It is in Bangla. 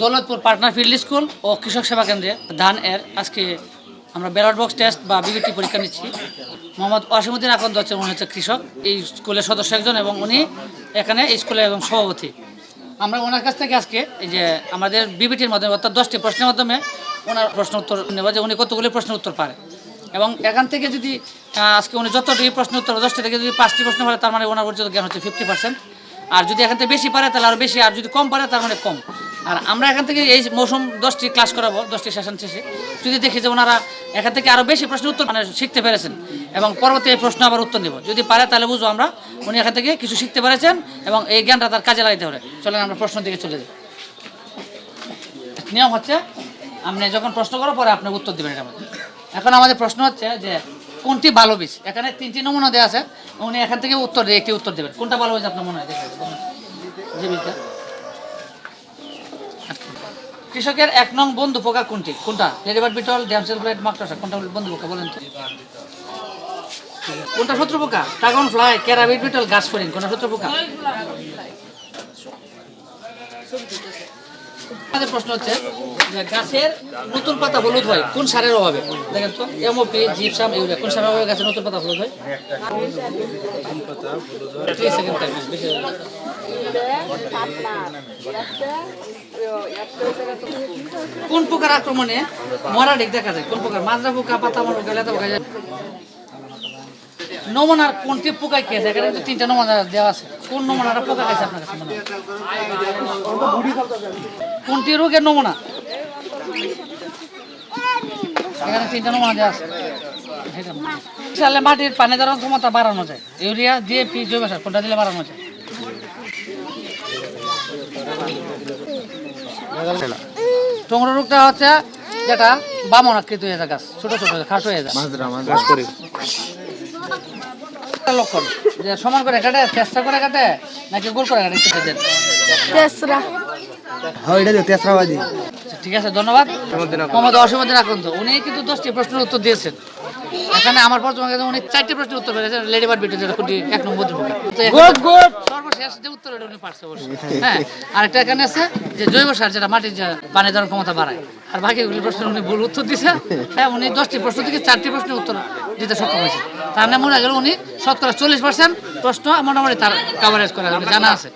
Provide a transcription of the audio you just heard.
দৌলতপুর পার্টনার ফিল্ড স্কুল ও কৃষক সেবা কেন্দ্রে ধান এর আজকে আমরা ব্যালট বক্স টেস্ট বা বিবিটি পরীক্ষা নিচ্ছি। মোহাম্মদ ওয়াসিমুদ্দিন আকন্দ হচ্ছে, উনি হচ্ছে কৃষক। এই স্কুলের সদস্য একজন এবং উনি এখানে স্কুলের এবং সভাপতি। আমরা ওনার কাছ থেকে আজকে এই যে আমাদের বিবিটির মাধ্যমে অর্থাৎ দশটি প্রশ্নের মাধ্যমে ওনার প্রশ্ন উত্তর নেব যে উনি কতগুলি প্রশ্নের উত্তর পারে। এবং এখান থেকে যদি আজকে উনি যতটি প্রশ্ন উত্তর দশটি থেকে যদি পাঁচটি প্রশ্ন পারে, তার মানে ওনার পর্যন্ত জ্ঞান হচ্ছে ফিফটি পার্সেন্ট আর যদি এখান থেকে বেশি পারে, তাহলে আরও বেশি, আর যদি কম পারে, তার মানে কম। আর আমরা এখান থেকে এই মৌসুম দশটি ক্লাস করাবো, দশটি সেশন শেষে। যদি দেখি যে ওনারা এখান থেকে আরও বেশি প্রশ্নের উত্তর মানে শিখতে পেরেছেন এবং পরবর্তী এই প্রশ্ন আবার উত্তর নেব। যদি পারে তাহলে বুঝব আমরা, উনি এখান থেকে কিছু শিখতে পেরেছেন এবং এই জ্ঞানটা তার কাজে লাগাইতে হবে। চলেন আমরা প্রশ্ন দিকে চলে যাই। নিয়ম হচ্ছে, আপনি যখন প্রশ্ন করো, পরে আপনি উত্তর দেবেন এটা এখন আমাদের প্রশ্ন হচ্ছে যে, কোনটি ভালো বীজ? এখানে তিনটি নমুনা দেওয়া আছে, উনি এখান থেকে উত্তর দিয়ে একটি উত্তর দেবেন। কোনটা ভালো বীজ আপনার মনে হয়? যে বীজটা। কৃষকের এক নং বন্ধু পোকা কোনটি? কোনটা? লেডিবার্ড বিটল ড্যামসেল ব্লাইট মাকড়সা। কোনটা বন্ধু পোকা? বলেন তো। কোনটা শত্রু পোকা? ড্রাগন ফ্লাই ক্যারাবিট বিটল গাছ ফরিং কোনটা শত্রু পোকা? আমাদের প্রশ্ন হচ্ছে যে গাছের নতুন পাতা হলুদ হয় কোন সারের অভাবে? দেখেন তো এমওপি জিপসাম ইউরিয়া। কোন সারের অভাবে গাছের নতুন পাতা হলুদ হয়? কোন পোকার আক্রমণে মরা ডেক দেখা যায়? কোন পোকার মাজরা পোকা পাতা মরা পোকা লেদা পোকা নমুনার কোনটি পোকায় খেয়েছে? এখানে কিন্তু তিনটা নমুনা দেওয়া আছে। কোন নমুনাটা পোকা খাইছে আপনার কাছে? কোনটি রোগের নমুনা? এখানে তিনটা নমুনা দেওয়া আছে। মাটির পানি ধারণ ক্ষমতা বাড়ানো যায়। ইউরিয়া ডিএপি জৈব সার, কোনটা দিলে বাড়ানো যায়? টংরা রোগটা হচ্ছে যেটা বামন আকৃত হয়ে যায় গাছ ছোট ছোট খাস হয়ে যায়। লক্ষণ যে সমান করে কাটে চেষ্টা করে কাটে নাকি গোল করে কাটে তেসরা। হ্যাঁ আচ্ছা, ঠিক আছে ধন্যবাদ। মোহাম্মদ অসীমুদ্দিন উনি কিন্তু দশটি প্রশ্নের উত্তর দিয়েছেন। এখানে আমার প্রথম আগে উনি চারটি প্রশ্নের উত্তর পেয়েছেন লেডি বার্ড বিটু যেটা এক নম্বর গুড গুড সর্বশেষ যে হ্যাঁ আরেকটা এখানে আছে যে জৈব সার যেটা মাটির পানি ধারণ ক্ষমতা বাড়ায়। আর বাকিগুলি প্রশ্ন উনি ভুল উত্তর দিছে। হ্যাঁ উনি দশটি প্রশ্ন থেকে চারটি প্রশ্নের উত্তর দিতে সক্ষম হয়েছে। তার মানে মনে গেল উনি শতকরা চল্লিশ পার্সেন্ট প্রশ্ন মোটামুটি তার কাভারেজ করা জানা আছে।